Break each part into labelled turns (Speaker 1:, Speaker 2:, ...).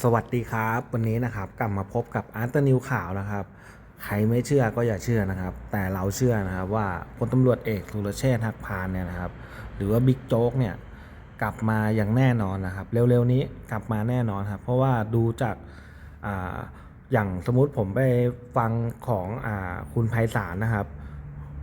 Speaker 1: สวัสดีครับวันนี้นะครับกลับมาพบกับอาร์ตนิวข่าวนะครับ ใครไม่เชื่อก็อย่าเชื่อนะครับ แต่เราเชื่อนะครับว่าพลตำรวจเอกสุรเชษฐ์หักพานเนี่ยนะครับ หรือว่าบิ๊กโจ๊กเนี่ยกลับมาอย่างแน่นอนนะครับ เร็วๆนี้กลับมาแน่นอนครับ เพราะว่าดูจากอ่าอย่างสมมุติผมไปฟังของอ่าคุณไพศาลนะครับ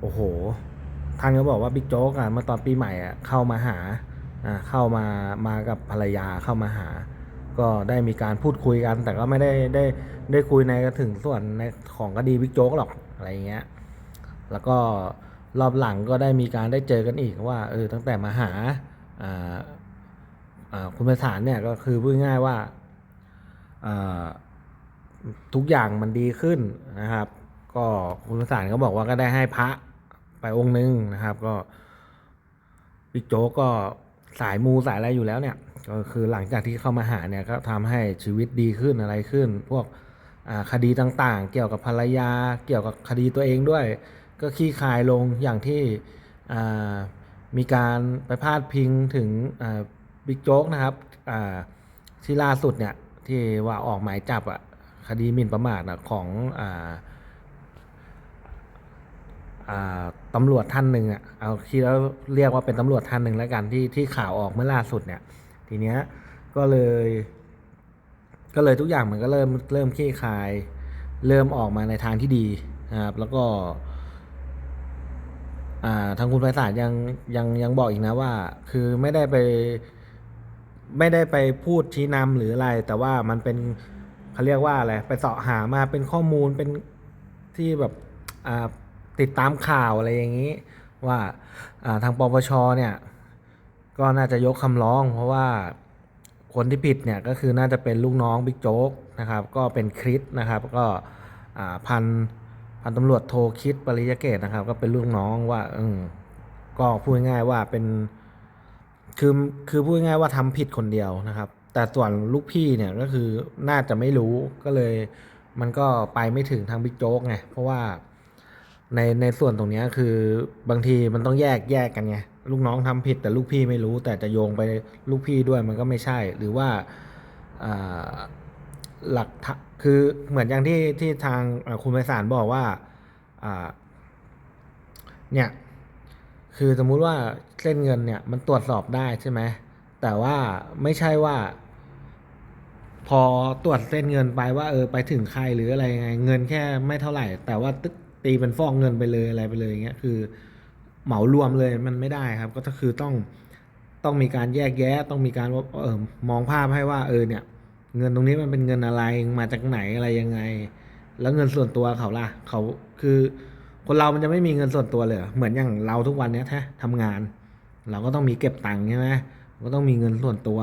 Speaker 1: โอ้โหท่านก็บอกว่าบิ๊กโจ๊กอะมื่อตอนปีใหม่อะเข้ามาหาอ่าเข้ามามากับภรรยาเข้ามาหา ก็ได้มีการพูดคุยกัน แต่ก็ไม่ได้ได้ได้คุยในถึงส่วนในของคดีบิ๊กโจ๊กหรอกอะไรอย่างเงี้ย แล้วก็รอบหลังก็ได้มีการได้เจอกันอีกว่าเออตั้งแต่มาหาอ่าอ่าคุณไพศาลเนี่ยก็คือพูดง่ายว่าอ่าทุกอย่างมันดีขึ้นนะครับ ก็คุณไพศาลก็บอกว่าก็ได้ให้พระไปองค์นึงนะครับ ก็บิ๊กโจ๊กก็ สายมูสายอะไรอยู่แล้วเนี่ยก็คือหลังจากที่เข้ามาหาเนี่ยก็ทำให้ชีวิตดีขึ้นอะไรขึ้น พวกคดีต่างๆ เกี่ยวกับภรรยา เกี่ยวกับคดีตัวเองด้วย ก็คลี่คลายลงอย่างที่มีการไปพาดพิงถึงบิ๊กโจ๊กนะครับที่ล่าสุดเนี่ยที่ว่าออกหมายจับอะคดีหมิ่นประมาทอะของอ่าอ่า ตำรวจท่านหนึ่งอะเอาที่เราเรียกว่าเป็นตำรวจท่านหนึ่งแล้วกันที่ที่ข่าวออกเมื่อล่าสุดเนี่ย ทีเนี้ยก็เลย ก็เลยทุกอย่างมันก็เริ่มเริ่มคลี่คลาย เริ่มออกมาในทางที่ดีนะครับแล้วก็อ่าทางคุณไพศาลยังยังยังบอกอีกนะว่า คือไม่ได้ไป ไม่ได้ไปพูดชี้นำหรืออะไร แต่ว่ามันเป็นเขาเรียกว่าอะไรไปเสาะหามาเป็นข้อมูลเป็นที่แบบอ่า ติดตามข่าวอะไรอย่างนี้ ว่าทางปปชเนี่ยก็น่าจะยกคำร้อง เพราะว่าคนที่ผิดเนี่ยก็คือน่าจะเป็นลูกน้องบิ๊กโจ๊กนะครับ ก็เป็นคริสนะครับ ก็พันพันตำรวจโทคิดปริยเกตนะครับ ก็เป็นลูกน้องว่าอืก็พูดง่ายว่าเป็นคือคือพูดง่ายว่าทำผิดคนเดียวนะครับ แต่ส่วนลูกพี่เนี่ยก็คือน่าจะไม่รู้ก็เลย มันก็ไปไม่ถึงทางบิ๊กโจ๊กไงเพราะว่า ในในส่วนตรงนี้คือบางทีมันต้องแยกแยกกันไงลูกน้องทำผิดแต่ลูกพี่ไม่รู้ แต่จะโยงไปลูกพี่ด้วยมันก็ไม่ใช่ หรือว่าหลักคือเหมือนอย่างที่ที่ทางคุณไพศาลบอกว่าอ่าเนี่ยคือสมมุติว่าเส้นเงินเนี่ยมันตรวจสอบได้ใช่ไหมแต่ว่าไม่ใช่ว่า พอตรวจเส้นเงินไปว่าเออไปถึงใครหรืออะไรยังไงเงินแค่ไม่เท่าไหร่ แต่ว่า ตีเป็นฟอกเงินไปเลยอะไรไปเลยอย่างเงี้ยคือเหมารวมเลยมันไม่ได้ครับ ก็คือต้องต้องมีการแยกแยะ ต้องมีการว่าเออมองภาพให้ว่าเออเนี่ย เงินตรงนี้มันเป็นเงินอะไรมาจากไหนอะไรยังไง แล้วเงินส่วนตัวเขาล่ะเขาคือ คนเรามันจะไม่มีเงินส่วนตัวเลยเหรอเหมือนอย่างเราทุกวันเนี้ยแท้ทำงาน เราก็ต้องมีเก็บตังค์ใช่ไหมก็ต้องมีเงินส่วนตัว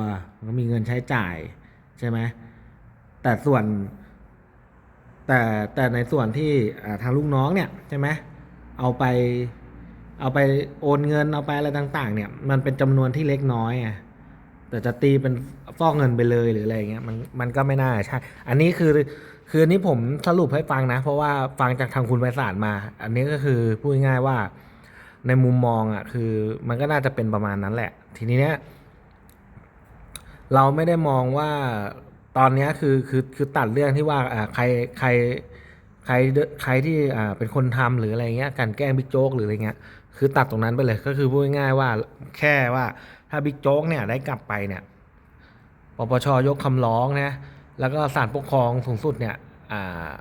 Speaker 1: ก็มีเงินใช้จ่ายใช่ไหมแต่ส่วน แต่แต่ในส่วนที่ทางลูกน้องเนี่ยใช่ไหมเอาไปเอาไปโอนเงินเอาไปอะไรต่าง ๆ เนี่ย มันเป็นจำนวนที่เล็กน้อยไงแต่จะตีเป็นฟอกเงินไปเลยหรืออะไรเงี้ยมันมันก็ไม่น่าใช่อันนี้คือคืออันนี้ผมสรุปให้ฟังนะ เพราะว่าฟังจากทางคุณไพศาลมา อันนี้ก็คือพูดง่ายว่าในมุมมองอะคือมันก็น่าจะเป็นประมาณนั้นแหละ ทีนี้เนี่ยเราไม่ได้มองว่า ตอนนี้คือคือคือตัดเรื่องที่ว่าอ่าใครใครใครใครที่อ่าเป็นคนทำหรืออะไรเงี้ยการแกล้งบิ๊กโจ๊กหรืออะไรเงี้ยคือตัดตรงนั้นไปเลยก็คือพูดง่ายๆว่าแค่ว่าถ้าบิ๊กโจ๊กเนี่ยได้กลับไปเนี่ยปปชยกคำร้องนะแล้วก็ศาลปกครองสูงสุดเนี่ยอ่า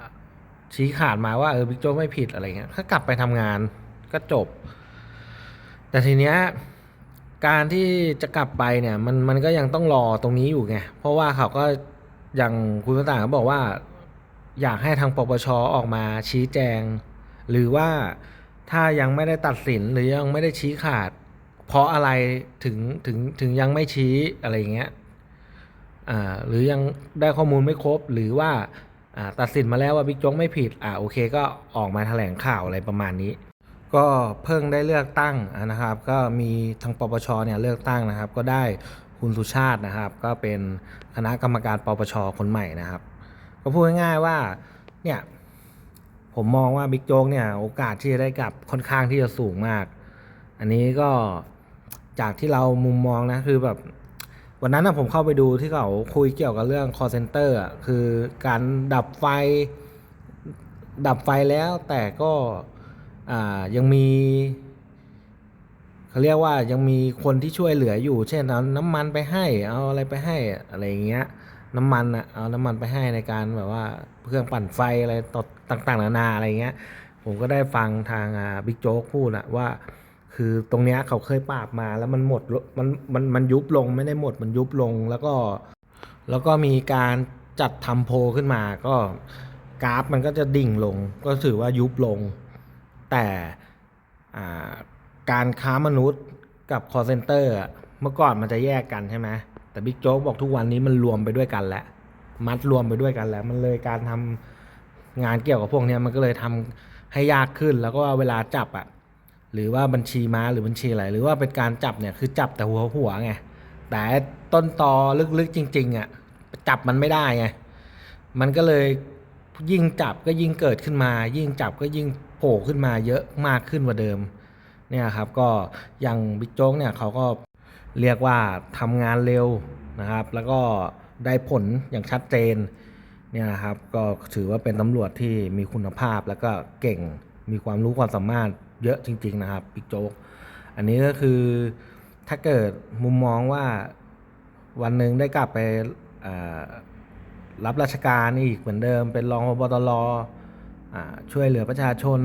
Speaker 1: ชี้ขาดมาว่าเออบิ๊กโจ๊กไม่ผิดอะไรเงี้ยถ้ากลับไปทำงานก็จบ แต่ทีเนี้ยการที่จะกลับไปเนี่ยมันมันก็ยังต้องรอตรงนี้อยู่ไงเพราะว่าเขาก็ อย่างคุณต่างก็บอกว่า อยากให้ทางปปชออกมาชี้แจง หรือว่าถ้ายังไม่ได้ตัดสินหรือยังไม่ได้ชี้ขาด เพราะอะไรถึงถึงถึงยังไม่ชี้อะไรอย่างเงี้ยอ่าหรือยังได้ข้อมูลไม่ครบหรือว่าอ่าตัดสินมาแล้วว่าบิ๊กโจ๊กไม่ผิดอ่าโอเคก็ออกมาแถลงข่าวอะไรประมาณนี้ ก็เพิ่งได้เลือกตั้งนะครับ ก็มีทางปปชเนี่ยเลือกตั้งนะครับ ก็ได้ คุณสุชาตินะครับ ก็เป็นคณะกรรมการปปชคนใหม่นะครับ ก็พูดง่ายๆว่าเนี่ยผมมองว่าบิ๊กโจ๊กเนี่ยโอกาสที่จะได้กลับค่อนข้างที่จะสูงมาก อันนี้ก็จากที่เรามุมมองนะคือแบบวันนั้นนะผมเข้าไปดูที่เขาคุยเกี่ยวกับเรื่อง call center อะคือการดับไฟ ดับไฟแล้วแต่ก็ยังมี เขาเรียกว่ายังมีคนที่ช่วยเหลืออยู่ เช่นเอาน้ำมันไปให้ เอาอะไรไปให้อะไรอย่างเงี้ย น้ำมันอะเอาน้ำมันไปให้ในการแบบว่าเครื่องปั่นไฟอะไรต่อต่างๆ นานาอะไรเงี้ย ผมก็ได้ฟังทางบิ๊กโจ๊กพูดอะว่า คือตรงเนี้ยเขาเคยปราบมาแล้วมันหมดมันมันมันยุบลงไม่ได้หมดมันยุบลงแล้วก็ แล้วก็มีการจัดทำโพลขึ้นมาก็กราฟมันก็จะดิ่งลงก็ถือว่ายุบลง แต่อ่า การค้ามนุษย์กับ call center อะเมื่อก่อนมันจะแยกกันใช่ไหมแต่บิ๊กโจ๊กบอกทุกวันนี้มันรวมไปด้วยกันแล้วมัดรวมไปด้วยกันแล้ว มันเลยการทำงานเกี่ยวกับพวกนี้มันก็เลยทำให้ยากขึ้นแล้วก็เวลาจับอะหรือว่าบัญชีม้าหรือบัญชีอะไรหรือว่าเป็นการจับเนี่ยคือจับแต่หัวหัวไงแต่ต้นตอลึกๆจริงๆอะจับมันไม่ได้ไงมันก็เลยยิ่งจับก็ยิ่งเกิดขึ้นมา ยิ่งจับก็ยิ่งโผล่ขึ้นมาเยอะมากขึ้นกว่าเดิม เนี่ยครับก็อย่างบิ๊กโจ๊กเนี่ยเขาก็เรียกว่าทำงานเร็วนะครับ แล้วก็ได้ผลอย่างชัดเจนเนี่ยนะครับก็ถือว่าเป็นตำรวจที่มีคุณภาพแล้วก็เก่งมีความรู้ความสามารถเยอะจริง ๆ นะครับบิ๊กโจ๊กอันนี้ก็คือถ้าเกิดมุมมองว่าวันหนึ่งได้กลับไปรับราชการอีกเหมือนเดิม เป็นรองพบตรช่วยเหลือประชาชน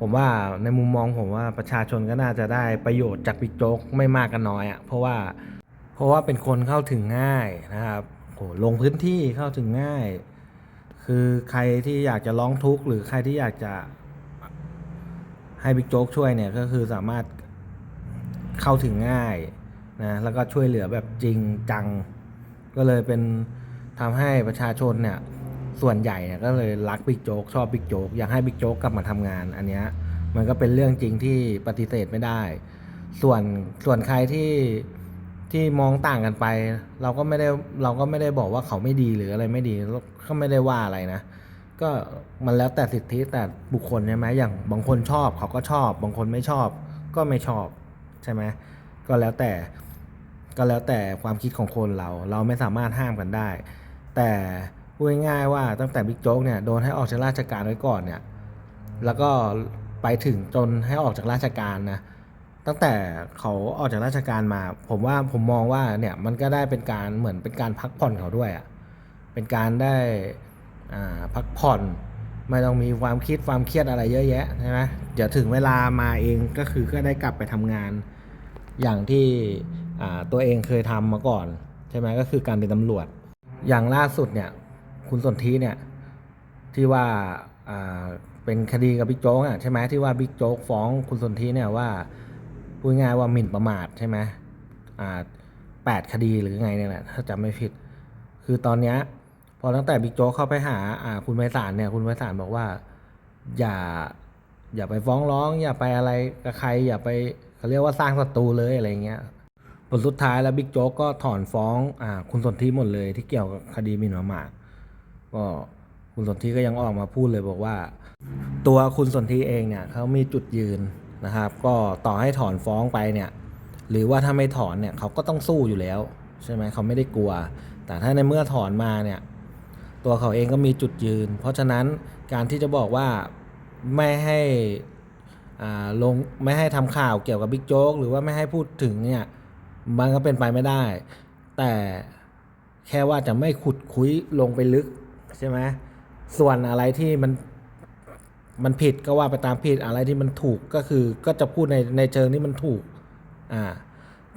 Speaker 1: ผมว่าในมุมมองผมว่าประชาชนก็น่าจะได้ประโยชน์จากบิ๊กโจ๊กไม่มากก็นน้อยอะ่ะเพราะว่าเพราะว่าเป็นคนเข้าถึงง่ายนะครับโหลงพื้นที่เข้าถึงง่าย คือใครที่อยากจะร้องทุกข์หรือใครที่อยากจะให้บิ๊กโจ๊กช่วยเนี่ยก็คือสามารถเข้าถึงง่ายนะแล้วก็ช่วยเหลือแบบจริงจัง ก็เลยเป็นทำให้ประชาชนเนี่ย ส่วนใหญ่เนี่ยก็เลยรักบิ๊กโจ๊กชอบบิ๊กโจ๊กอยากให้บิ๊กโจ๊กกลับมาทำงาน อันเนี้ยมันก็เป็นเรื่องจริงที่ปฏิเสธไม่ได้ ส่วนส่วนใครที่ที่มองต่างกันไป เราก็ไม่ได้เราก็ไม่ได้บอกว่าเขาไม่ดีหรืออะไรไม่ดีก็ไม่ได้ว่าอะไรนะ ก็มันแล้วแต่สิทธิแต่บุคคลใช่ไหมอย่างบางคนชอบเขาก็ชอบ บางคนไม่ชอบ ก็ไม่ชอบใช่ไหมก็แล้วแต่ก็แล้วแต่ความคิดของคนเรา เราไม่สามารถห้ามกันได้ แต่ พูดง่ายๆว่าตั้งแต่บิ๊กโจ๊กเนี่ยโดนให้ออกจากราชการไว้ก่อนเนี่ยแล้วก็ไปถึงจนให้ออกจากราชการนะตั้งแต่เขาออกจากราชการมา ผมว่าผมมองว่าเนี่ยมันก็ได้เป็นการเหมือนเป็นการพักผ่อนเขาด้วยอะ่ะเป็นการได้อ่าพักผ่อนไม่ต้องมีความคิดความเครียดอะไรเยอะแยะใช่ไหมเดี๋ยวถึงเวลามาเองก็คือก็ได้กลับไปทำงาน อย่างที่อ่าตัวเองเคยทำมาก่อนใช่ไหมก็คือการเป็นตำรวจ อย่างล่าสุดเนี่ย คุณสนธิเนี่ยที่ว่าเป็นคดีกับบิ๊กโจ๊กอะใช่ไหมที่ว่าบิ๊กโจ๊กฟ้องคุณสนธิเนี่ยว่าพูดง่ายว่าหมิ่นประมาทใช่ไหมอ่าแปดคดีหรือไงเนี่ยแหละถ้าจำไม่ผิด คือตอนเนี้ยพอตั้งแต่บิ๊กโจ๊กเข้าไปหาอ่าคุณไพศาลเนี่ยคุณไพศาลบอกว่าอย่าอย่าไปฟ้องร้อง อย่าไปอะไรกับใครอย่าไปเขาเรียกว่าสร้างศัตรูเลยอะไรเงี้ยผลสุดท้ายแล้วบิ๊กโจ๊กก็ถอนฟ้องอ่าคุณสนธิหมดเลยที่เกี่ยวกับคดีหมิ่นประมาท ก็คุณสนธิก็ยังออกมาพูดเลยบอกว่า ตัวคุณสนธิเองเนี่ยเขามีจุดยืนนะครับ ก็ต่อให้ถอนฟ้องไปเนี่ยหรือว่าถ้าไม่ถอนเนี่ยเขาก็ต้องสู้อยู่แล้วใช่ไหมเขาไม่ได้กลัว แต่ถ้าในเมื่อถอนมาเนี่ยตัวเขาเองก็มีจุดยืน เพราะฉะนั้นการที่จะบอกว่าไม่ให้อ่าลงไม่ให้ทำข่าวเกี่ยวกับบิ๊กโจ๊กหรือว่าไม่ให้พูดถึงเนี่ยมันก็เป็นไปไม่ได้ แต่แค่ว่าจะไม่ขุดคุยลงไปลึก ใช่ไหมส่วนอะไรที่มันมันผิดก็ว่าไปตามผิดอะไรที่มันถูกก็คือก็จะพูดในในเชิงที่มันถูกอ่า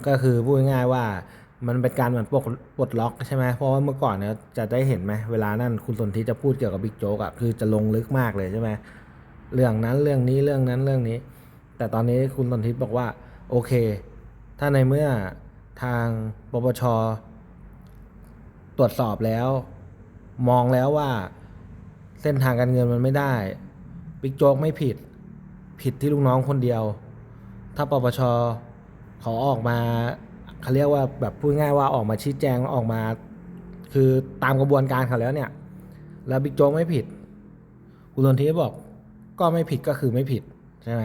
Speaker 1: ก็คือพูดง่ายๆว่ามันเป็นการเหมือนปลดปลดล็อกใช่ไหมเพราะว่าเมื่อก่อนเนี่ยจะได้เห็นไหมเวลานั่นคุณสนธิจะพูดเกี่ยวกับบิ๊กโจ๊กอะคือจะลงลึกมากเลยใช่ไหมเรื่องนั้นเรื่องนี้เรื่องนั้นเรื่องนี้ แต่ตอนนี้คุณสนธิบอกว่าโอเค ถ้าในเมื่อทางปปชตรวจสอบแล้ว มองแล้วว่าเส้นทางการเงินมันไม่ได้บิ๊กโจ๊กไม่ผิด ผิดที่ลูกน้องคนเดียว ถ้าปปชเขาออกมาเขาเรียกว่าแบบพูดง่ายว่าออกมาชี้แจงออกมา คือตามกระบวนการเขาแล้วเนี่ย แล้วบิ๊กโจ๊กไม่ผิดคุณสนธิบอกก็ไม่ผิดก็คือไม่ผิดใช่ไหม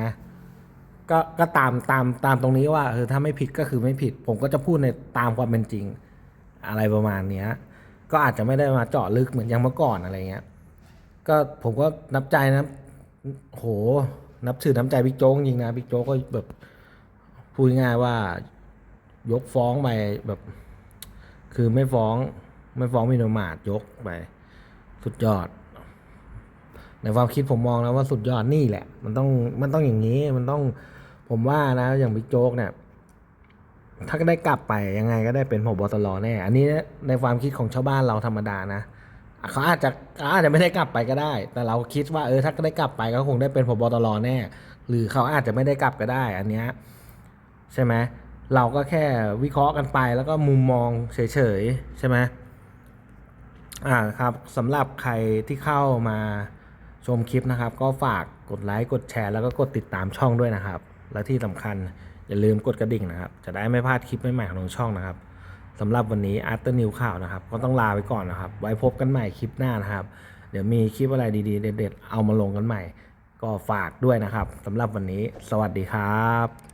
Speaker 1: ก็ก็ตามตามตามตรงนี้ว่าเออถ้าไม่ผิดก็คือไม่ผิด ผมก็จะพูดในตามความเป็นจริง อะไรประมาณเนี้ย ก็อาจจะไม่ได้มาเจาะลึกเหมือนอยังเมื่อก่อนอะไรเงี้ย ก็ผมก็นับใจนะโห นับถือน้ำใจบิ๊กโจ๊กจริงนะบิ๊กโจ๊กก็แบบพูดง่ายว่ายกฟ้องไปแบบ คือไม่ฟ้องไม่ฟ้องมินมาทยกไป สุดยอด ในความคิดผมมองแล้วว่าสุดยอดนี่แหละ มันต้องมันต้องอย่างนี้มันต้องผมว่านะอย่างบิ๊กโจ๊กเนี่ย ถ้าได้กลับไปยังไงก็ได้เป็นผบตรแน่ อันนี้ในความคิดของชาวบ้านเราธรรมดานะเขาอาจจะเขาอาจจะไม่ได้กลับไปก็ได้ แต่เราคิดว่าเออถ้าได้กลับไปก็คงได้เป็นผบตรแน่ หรือเขาอาจจะไม่ได้กลับก็ได้ อันเนี้ยใช่ไหมเราก็แค่วิเคราะห์กันไปแล้วก็มุมมองเฉยๆใช่ไหมอ่าครับสำหรับใครที่เข้ามาชมคลิปนะครับ ก็ฝากกดไลค์กดแชร์ แล้วก็กดติดตามช่องด้วยนะครับ และที่สำคัญ อย่าลืมกดกระดิ่งนะครับ จะได้ไม่พลาดคลิปใหม่ๆของทางช่องนะครับสำหรับวันนี้อาร์ตนิวข่าวนะครับ ก็ต้องลาไปก่อนนะครับ ไว้พบกันใหม่คลิปหน้านะครับ เดี๋ยวมีคลิปอะไรดีๆ เด็ดๆ เอามาลงกันใหม่ ก็ฝากด้วยนะครับสำหรับวันนี้ สวัสดีครับ